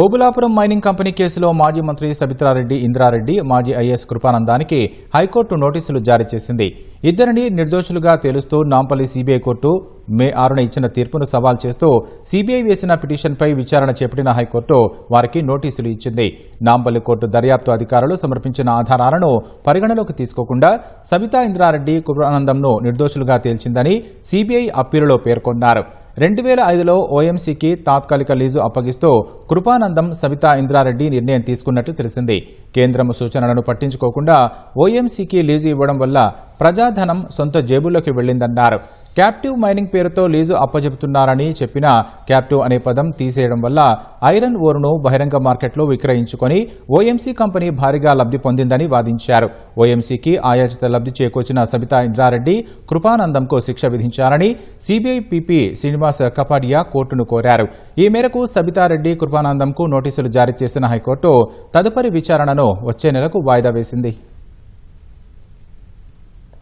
Obulapuram mining company కేసులో మాజీ మంత్రి సబితారెడ్డి ఇంద్రారెడ్డి మాజీ ఐఏఎస్ కృపానందానికి హైకోర్టు నోటీసులు జారీ చేసింది. ఇద్దరిని నిర్దోషులుగా తేలుస్తూ నాంపల్లి సీబీఐ కోర్టు మే ఆరున ఇచ్చిన తీర్పును సవాల్ చేస్తూ సీబీఐ వేసిన పిటిషన్పై విచారణ చేపట్టిన హైకోర్టు వారికి నోటీసులు ఇచ్చింది. నాంపల్లి కోర్టు దర్యాప్తు అధికారులు సమర్పించిన ఆధారాలను పరిగణలోకి తీసుకోకుండా సబితా ఇంద్రారెడ్డి కృపానందంను నిర్దోషులుగా తేల్చిందని సీబీఐ అప్పీలులో పేర్కొన్నారు. రెండు వేల ఐదులో ఓఎంసీకి తాత్కాలిక లీజు అప్పగిస్తూ కృపానందం సబితా ఇంద్రారెడ్డి నిర్ణయం తీసుకున్నట్లు తెలిసింది. కేంద్రం సూచనలను పట్టించుకోకుండా ఓఎంసీకి లీజు ఇవ్వడం వల్ల ప్రజాధనం సొంత జేబుల్లోకి వెళ్ళిందన్నారు క్యాప్టివ్ మైనింగ్ పేరుతో లీజు అప్పజెపుతున్నారని చెప్పిన క్యాప్టివ్ అనే పదం తీసేయడం వల్ల ఐరన్ ఓరును బహిరంగ మార్కెట్లో విక్రయించుకొని ఓఎంసీ కంపెనీ భారీగా లబ్ధి పొందిందని వాదించారు. ఓఎంసీకి ఆయాచిత లబ్ధి చేకూర్చిన సబితా ఇంద్రారెడ్డి కృపానందంకు శిక్ష విధించాలని సీబీఐ పీపీ శ్రీనివాస్ కపాడియా కోర్టును కోరారు. ఈ మేరకు సబితారెడ్డి కృపానందంకు నోటీసులు జారీ చేసిన హైకోర్టు తదుపరి విచారణను వచ్చే నెలకు వాయిదా వేసింది.